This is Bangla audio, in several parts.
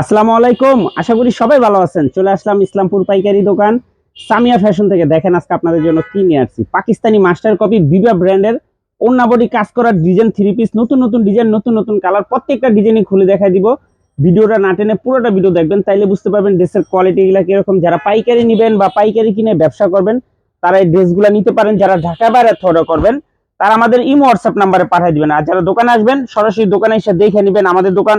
আসসালামু আলাইকুম। আশা করি সবাই ভালো আছেন। চলে আসলাম ইসলামপুর পাইকারি দোকান। সামিয়া ফ্যাশন থেকে দেখেন আজকে আপনাদের জন্য কি নিয়ে আসছি। পাকিস্তানি মাস্টার কপি বিবা ব্র্যান্ডের অন্য বডি কাজ করার ডিজাইন থ্রি পিস নতুন নতুন ডিজাইন নতুন নতুন কালার প্রত্যেকটা ডিজাইনই খুলে দেখাই দিব। ভিডিওটা না টেনে পুরোটা ভিডিও দেখবেন, তাইলে বুঝতে পারবেন ড্রেসের কোয়ালিটিগুলো কীরকম। যারা পাইকারি নেবেন বা পাইকারি কিনে ব্যবসা করবেন, তারা এই ড্রেসগুলো নিতে পারেন। যারা ঢাকা বাইরে অর্ডার করবেন, তারা আমাদের ইমো হোয়াটসঅ্যাপ নাম্বারে পাঠিয়ে দিবেন। আর যারা দোকানে আসবেন, সরাসরি দোকানে এসে দেখে নেবেন আমাদের দোকান।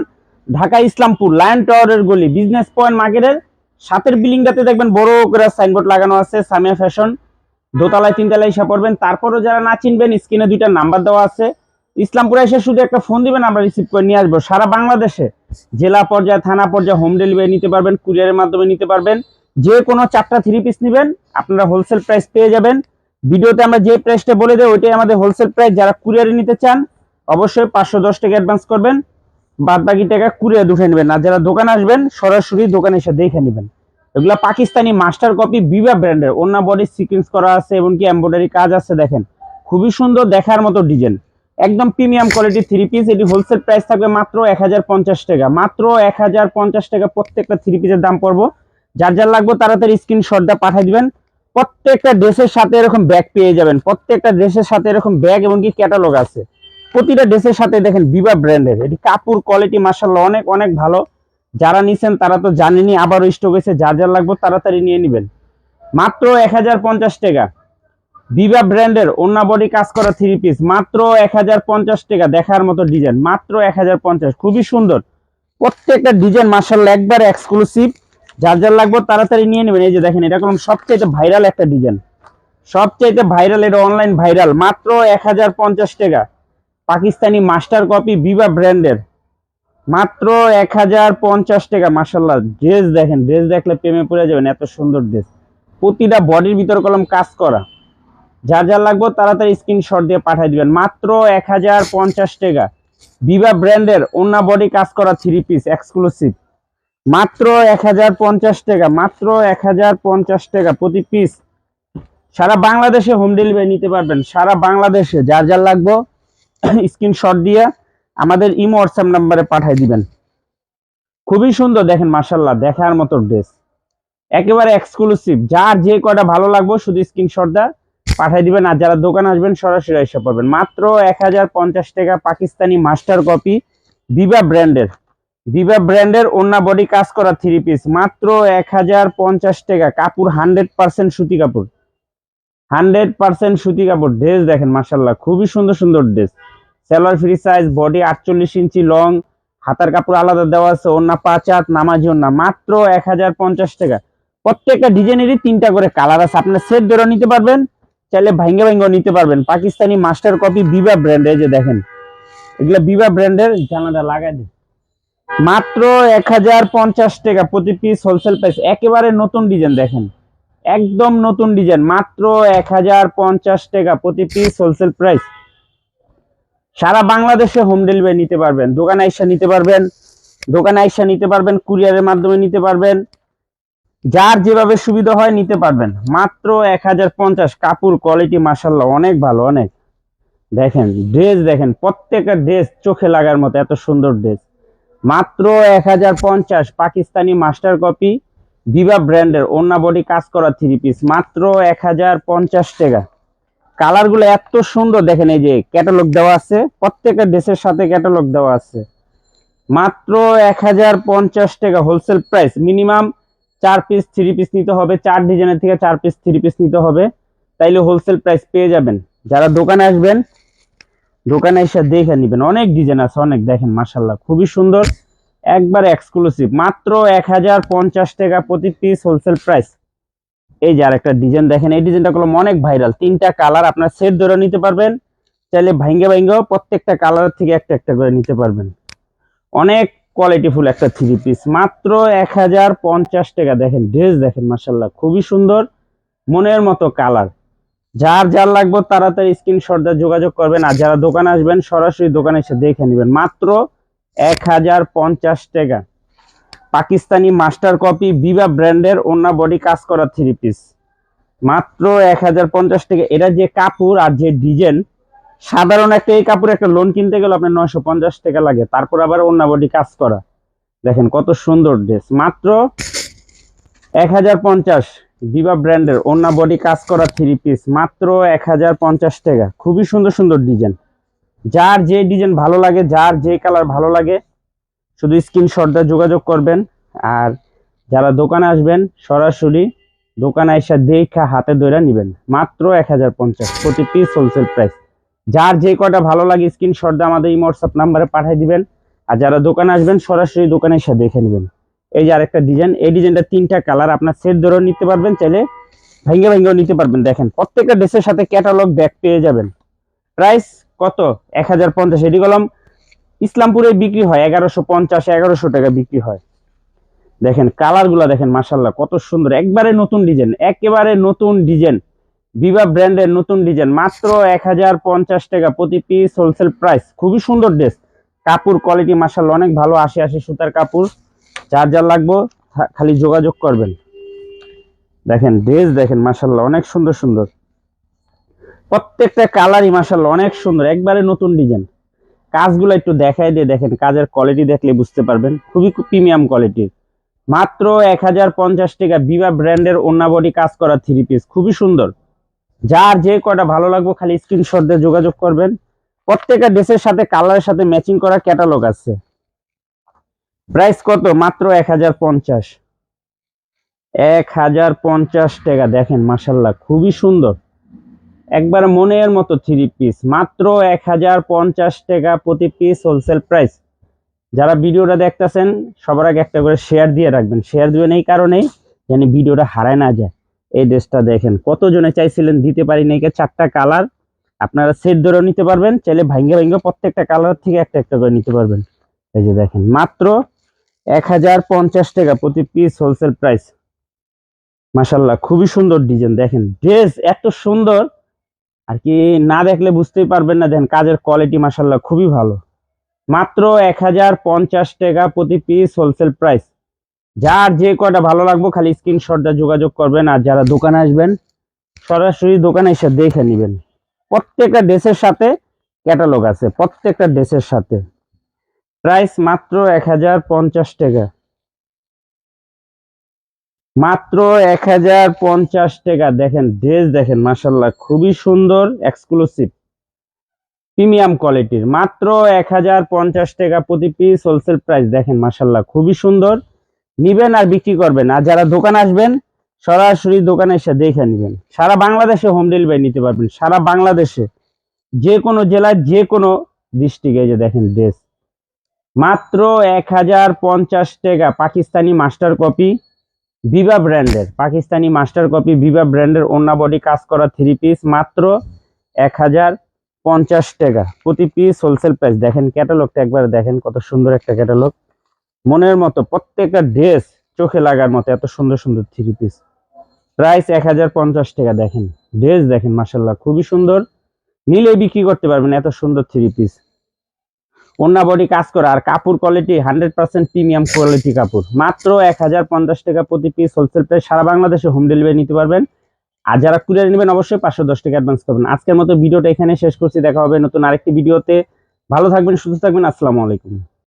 ঢাকা ইসলামপুর লায়ন টাওয়ারের গলি বিজনেস পয়েন্ট মার্কেটের সাতের বিল্ডিংটাতে দেখবেন বড় করে সাইনবোর্ড লাগানো আছে সামিয়া ফ্যাশন দোতলায়, তিনতলায় এসে পড়বেন। তারপরও যারা না চিনবেন স্ক্রিনে দুইটা নাম্বার দেওয়া আছে। ইসলামপুরে এসে শুধু একটা ফোন দিবেন, আমরা রিসিভ করে নিয়ে আসব। সারা বাংলাদেশে জেলা পর্যায়ে, থানা পর্যায়ে হোম ডেলিভারি নিতে পারবেন কুরিয়ারের মাধ্যমে নিতে পারবেন। যে কোনো চারটা থ্রি পিস নেবেন, আপনারা হোলসেল প্রাইস পেয়ে যাবেন। ভিডিওতে আমরা যে প্রাইসটা বলে দেয় ওইটাই আমাদের হোলসেল প্রাইস যারা কুরিয়ারে নিতে চান, অবশ্যই পাঁচশো দশ টাকা অ্যাডভান্স করবেন। বাদ বাকি টাকা কুরিয়ার দুঠে নেবেন। আর যারা দোকানে আসবেন, সরাসরি দোকানে এসে দেখে নেবেন। এগুলা পাকিস্তানি মাস্টার কপি বিবা ব্র্যান্ডের অন্য বডি সিকুয়েন্স করা আছে এবং কি এমব্রয়ডারি কাজ আছে, দেখেন। খুবই সুন্দর দেখার মতো ডিজাইন একদম প্রিমিয়াম কোয়ালিটি থ্রি পিস এটি হোলসেল প্রাইস থাকবে মাত্র এক হাজার পঞ্চাশ টাকা। মাত্র এক হাজার পঞ্চাশ টাকা প্রত্যেকটা থ্রি পিসের দাম পড়ব। যার যার লাগবে তাড়াতাড়ি স্ক্রিনশটটা পাঠিয়ে দিবেন। প্রত্যেকটা ড্রেসের সাথে এরকম ব্যাগ পেয়ে যাবেন। প্রত্যেকটা ড্রেসের সাথে এরকম ব্যাগ এবং কি ক্যাটালগ আছে। প্রতিটা ড্রেসের সাথে দেখেন বিবা ব্র্যান্ডের। এটি কাপড় কোয়ালিটি মার্শাল্লাহ অনেক অনেক ভালো। যারা নিছেন তারা তো জানেনি আবারও স্টক হয়েছে যার যার লাগবে তাড়াতাড়ি নিয়ে নেবেন। মাত্র এক হাজার পঞ্চাশ টাকা। বিবা ব্র্যান্ডের অন্য বডি কাজ করা থ্রি পিস মাত্র এক হাজার পঞ্চাশ টাকা দেখার মতো ডিজাইন মাত্র এক হাজার পঞ্চাশ। খুবই সুন্দর। প্রত্যেকটা ডিজাইন মার্শাল্লাহ একবার এক্সক্লুসিভ যার যার লাগবে তাড়াতাড়ি নিয়ে নেবেন। এই যে দেখেন, এটা কোন সবচেয়ে ভাইরাল একটা ডিজাইন সবচেয়ে ভাইরাল এটা অনলাইন ভাইরাল মাত্র এক হাজার পঞ্চাশ টাকা। পাকিস্তানি মাস্টার কপি বিবা ব্র্যান্ডের। মাত্র এক হাজার পঞ্চাশ টাকা মাসাল্লাহ ড্রেস দেখেন, ড্রেস দেখলে প্রেমে পড়ে যাবেন, এত সুন্দর ড্রেস। প্রতিটা বডির ভিতর কলম কাজ করা। যার যার লাগবে তাড়াতাড়ি স্ক্রিনশট দিয়ে পাঠিয়ে দিবেন। মাত্র এক হাজার পঞ্চাশ টাকা। বিবা ব্র্যান্ডের অন্য বডি কাজ করা থ্রি পিস এক্সক্লুসিভ মাত্র এক হাজার পঞ্চাশ টাকা, মাত্র এক হাজার পঞ্চাশ টাকা প্রতি পিস সারা বাংলাদেশে হোম ডেলিভারি নিতে পারবেন। সারা বাংলাদেশে যার যার লাগবে স্ক্রিনশট দিয়ে আমাদের ইমো হোয়াটসঅ্যাপ নাম্বারে পাঠিয়ে দিবেন। খুবই সুন্দর দেখেন মার্শাল্লাহ দেখার মতো ড্রেস একেবারে এক্সক্লুসিভ যার যে কয়টা ভালো লাগবে, শুধু স্ক্রিনশট দা পাঠিয়ে দিবেন। আর যারা দোকান আসবেন, সরাসরি এসে পড়বেন। মাত্র এক হাজার পঞ্চাশ টাকা পাকিস্তানি মাস্টার কপি দিবা ব্র্যান্ডের দিবা ব্র্যান্ডের অন্য বডি কাজ করা থ্রি পিস মাত্র এক হাজার পঞ্চাশ টাকা। কাপড় হান্ড্রেড পার্সেন্ট সুতি কাপড়। হান্ড্রেড পার্সেন্ট সুতি কাপড়। ড্রেস দেখেন মার্শাল্লাহ খুবই সুন্দর সুন্দর dress seller free size body আটচল্লিশ ইঞ্চি লং হাতার কাপড় আলাদা দেওয়া আছে অন্য পাঁচ হাত, নামাজি অন্য মাত্র এক হাজার পঞ্চাশ টাকা। প্রত্যেকটা ডিজাইনেরই তিনটা করে কালার আছে, আপনার সেট ধরে নিতে পারবেন, চাইলে ভাঙ্গে ভাঙ্গে নিতে পারবেন। পাকিস্তানি মাস্টার কপি বিবা ব্র্যান্ডের যে দেখেন, এগুলা বিবা ব্র্যান্ডের জানাটা লাগাই দিন। মাত্র এক হাজার পঞ্চাশ টাকা প্রতি পিস হোলসেল প্রাইস একেবারে নতুন ডিজাইন দেখেন, একদম নতুন ডিজাইন মাত্র এক হাজার পঞ্চাশ টাকা প্রতি পিস হোলসেল প্রাইস সারা বাংলাদেশে হোম ডেলিভারি নিতে পারবেন। দোকানে আইসা নিতে পারবেন। দোকানে আইসা নিতে পারবেন কুরিয়ারের মাধ্যমে নিতে পারবেন। যার যেভাবে সুবিধা হয় নিতে পারবেন। মাত্র এক হাজার পঞ্চাশ, কাপড় কোয়ালিটি মাসাল্লাহ অনেক ভালো, অনেক। দেখেন ড্রেস দেখেন, প্রত্যেকটা ড্রেস চোখে লাগার মতো, এত সুন্দর ড্রেস মাত্র এক হাজার পঞ্চাশ, পাকিস্তানি মাস্টার কপি দিবা ব্র্যান্ডের অন্য বডি কাজ করা থ্রি পিস মাত্র এক হাজার পঞ্চাশ টাকা। কালারগুলো এত সুন্দর, দেখেন এই যে ক্যাটালগ দেওয়া আছে, প্রত্যেকটা ড্রেসের সাথে ক্যাটালগ দেওয়া আছে। মাত্র এক হাজার পঞ্চাশ টাকা হোলসেল প্রাইস মিনিমাম চার পিস থ্রি পিস নিতে হবে, চার ডিজাইনের থেকে চার পিস থ্রি পিস নিতে হবে, তাইলে হোলসেল প্রাইস পেয়ে যাবেন। যারা দোকানে আসবেন, দোকানে এসে দেখে নেবেন, অনেক ডিজাইন আছে, অনেক দেখেন মার্শাল্লাহ খুবই সুন্দর, একবার এক্সক্লুসিভ মাত্র এক হাজার পঞ্চাশ টাকা প্রতি পিস হোলসেল প্রাইস এই যে আরেকটা ডিজাইন দেখেন, এই ডিজাইনটা করলাম অনেক ভাইরাল তিনটা কালার আপনার সেট ধরে নিতে পারবেন। চাইলে ভাঙ্গে ভাঙ্গেও প্রত্যেকটা কালারের থেকে একটা একটা করে নিতে পারবেন। অনেক কোয়ালিটিফুল একটা থ্রি পিস মাত্র এক হাজার পঞ্চাশ টাকা। দেখেন ড্রেস দেখেন মার্শাল্লাহ খুবই সুন্দর, মনের মতো কালার যার যার লাগবে তাড়াতাড়ি স্ক্রিনশট দিয়ে যোগাযোগ করবেন। আর যারা দোকানে আসবেন, সরাসরি দোকানে এসে দেখে নেবেন। মাত্র এক হাজার পঞ্চাশ টাকা। পাকিস্তানি মাস্টার কপি বিবা ব্র্যান্ডের অন্য বডি কাজ করা থ্রি পিস মাত্র এক হাজার পঞ্চাশ টাকা। এটা যে কাপড় আর যে ডিজাইন সাধারণ একটা এই কাপড় একটা লোন কিনতে গেলে আপনার নয়শো পঞ্চাশ টাকা লাগে। তারপর আবার অন্য বডি কাজ করা। দেখেন কত সুন্দর ড্রেস মাত্র এক হাজার পঞ্চাশ দিবা ব্র্যান্ডের ওন্না বডি কাজ করা থ্রি পিস মাত্র এক হাজার পঞ্চাশ টাকা। খুবই সুন্দর সুন্দর ডিজাইন যার যে ডিজাইন ভালো লাগে, যার যে কালার ভালো লাগে শুধু স্ক্রিনশটটা যোগাযোগ করবেন। আর যারা দোকানে আসবেন, সরাসরি দোকানে এসে দেখা হাতে ধরে নেবেন। মাত্র এক হাজার পঞ্চাশ, প্রতি পিস হোলসেল প্রাইস যার যে কটা ভালো লাগে স্ক্রিনশট দিয়ে আমাদের এই হোয়াটসঅ্যাপ নাম্বারে পাঠিয়ে দিবেন। আর যারা দোকানে আসবেন, সরাসরি দোকানে এসে দেখে নেবেন। এই যে আরেকটা ডিজাইন এই ডিজাইনটা তিনটা কালার আপনার সেট ধরেও নিতে পারবেন, চাইলে ভেঙে ভেঙেও নিতে পারবেন। দেখেন, প্রত্যেকটা ড্রেসের সাথে ক্যাটালগ ব্যাগ পেয়ে যাবেন। প্রাইস কত? এক হাজার পঞ্চাশ, এটি কলম ইসলামপুরে বিক্রি হয় এগারোশো পঞ্চাশ, এগারোশো টাকা বিক্রি হয়। দেখেন কালারগুলা দেখেন মাসাল্লাহ কত সুন্দর। একবারে নতুন ডিজাইন, একেবারে নতুন ডিজাইন। বিভা ব্র্যান্ডের নতুন ডিজাইন, মাত্র এক হাজার পঞ্চাশ টাকা প্রতি পিস হোলসেল প্রাইস খুবই সুন্দর ড্রেস কাপড় কোয়ালিটি মাসাল্লাহ অনেক ভালো আশি আশি সুতার কাপড়। যার যার লাগবো খালি যোগাযোগ করবেন। দেখেন ড্রেস দেখেন মাসাল্লাহ অনেক সুন্দর সুন্দর। প্রত্যেকটা কালারই মাসাল্লাহ অনেক সুন্দর, একবারে নতুন ডিজাইন। কাজগুলো একটু দেখাই দিয়ে দেখেন, কাজের কোয়ালিটি দেখলে বুঝতে পারবেন। খুবই প্রিমিয়াম কোয়ালিটির মাত্র এক হাজার পঞ্চাশ টাকা বিভা ব্র্যান্ডের বডি কাজ করা থ্রি পিস খুবই সুন্দর। যার যে কটা ভালো লাগবে খালি স্ক্রিনশট দিয়ে যোগাযোগ করবেন। প্রত্যেকটা ড্রেসের সাথে কালারের সাথে ম্যাচিং করা ক্যাটালগ আছে। প্রাইস কত? মাত্র এক হাজার পঞ্চাশ। এক হাজার পঞ্চাশ টাকা, দেখেন মাসাল্লাহ খুবই সুন্দর। একবার মনের মতো থ্রি পিস মাত্র এক হাজার পঞ্চাশ টাকা প্রতি পিস হোলসেল প্রাইস যারা ভিডিওটা দেখতেছেন, সবার আগে একটা করে শেয়ার দিয়ে রাখবেন। শেয়ার দিবেন এই কারণেই যেন ভিডিওটা হারায় না যায়। এই ড্রেসটা দেখেন, কতজনে চাইছিলেন দিতে পারি কে? চারটা কালার আপনারা সেট ধরেও নিতে পারবেন, চাইলে ভাঙ্গে ভাঙ্গে প্রত্যেকটা কালার থেকে একটা একটা করে নিতে পারবেন। এই যে দেখেন, মাত্র এক হাজার পঞ্চাশ টাকা প্রতি পিস হোলসেল প্রাইস মাসাল্লাহ খুবই সুন্দর ডিজাইন দেখেন ড্রেস এত সুন্দর। আর কি না দেখলে বুঝতেই পারবেন না দেন কাজের কোয়ালিটি মাসাল্লাহ খুবই ভালো। মাত্র এক হাজার পঞ্চাশ টাকা প্রতি পিস হোলসেল প্রাইস যার যে কটা ভালো লাগবে খালি স্ক্রিনশটটা যোগাযোগ করবেন আর যারা দোকানে আসবেন, সরাসরি দোকানে এসে দেখে নেবেন। প্রত্যেকটা ড্রেসের সাথে ক্যাটালগ আছে, প্রত্যেকটা ড্রেসের সাথে। প্রাইস মাত্র এক হাজার পঞ্চাশ টাকা। মাত্র এক হাজার পঞ্চাশ টাকা। দেখেন ড্রেস দেখেন মাসাল্লাহ খুবই সুন্দর এক্সক্লুসিভ প্রিমিয়াম কোয়ালিটির মাত্র এক হাজার পঞ্চাশ টাকা প্রতি পিস হোলসেল প্রাইস দেখেন মাসাল্লাহ খুবই সুন্দর। নিবেন আর বিক্রি করবেন। আর যারা দোকান আসবেন, সরাসরি দোকানে এসে দেখে নেবেন। সারা বাংলাদেশে হোম ডেলিভারি নিতে পারবেন। সারা বাংলাদেশে, যে কোনো জেলার যে কোনো ডিস্ট্রিক্টে যে দেখেন ড্রেস মাত্র এক হাজার পঞ্চাশ টাকা, পাকিস্তানি মাস্টার কপি ভিভা ব্র্যান্ডের পাকিস্তানি মাস্টার কপি ভিভা ব্র্যান্ডের ওন্না বডি কাজ করা থ্রি পিস মাত্র এক হাজার পঞ্চাশ টাকা। প্রতি পিস হোলসেল প্রাইস দেখেন ক্যাটালগটা একবার দেখেন কত সুন্দর একটা ক্যাটালগ মনের মতো প্রত্যেকটা ড্রেস চোখে লাগার মতো এত সুন্দর সুন্দর থ্রি পিস প্রাইস এক হাজার পঞ্চাশ টাকা, দেখেন। ড্রেস দেখেন মাসাল্লাহ খুবই সুন্দর। নিলে বিক্রি করতে পারবেন এত সুন্দর থ্রি পিস ওন্না বডি কাজ করা, আর কাপড় quality hundred percent premium quality কাপড়। মাত্র এক হাজার পঞ্চাশ টাকা প্রতি পিস হোলসেল প্রাইস সারা বাংলাদেশে হোম ডেলিভারি নিতে পারবেন। আর যারা কুরিয়ার নেবেন, অবশ্যই পাঁচশো দশ টাকা অ্যাডভান্স করবেন। আজকের মতো ভিডিওটা এখানে শেষ করছি। দেখা হবে নতুন আরেকটি ভিডিওতে। ভালো থাকবেন, সুস্থ থাকবেন। আসসালামু আলাইকুম।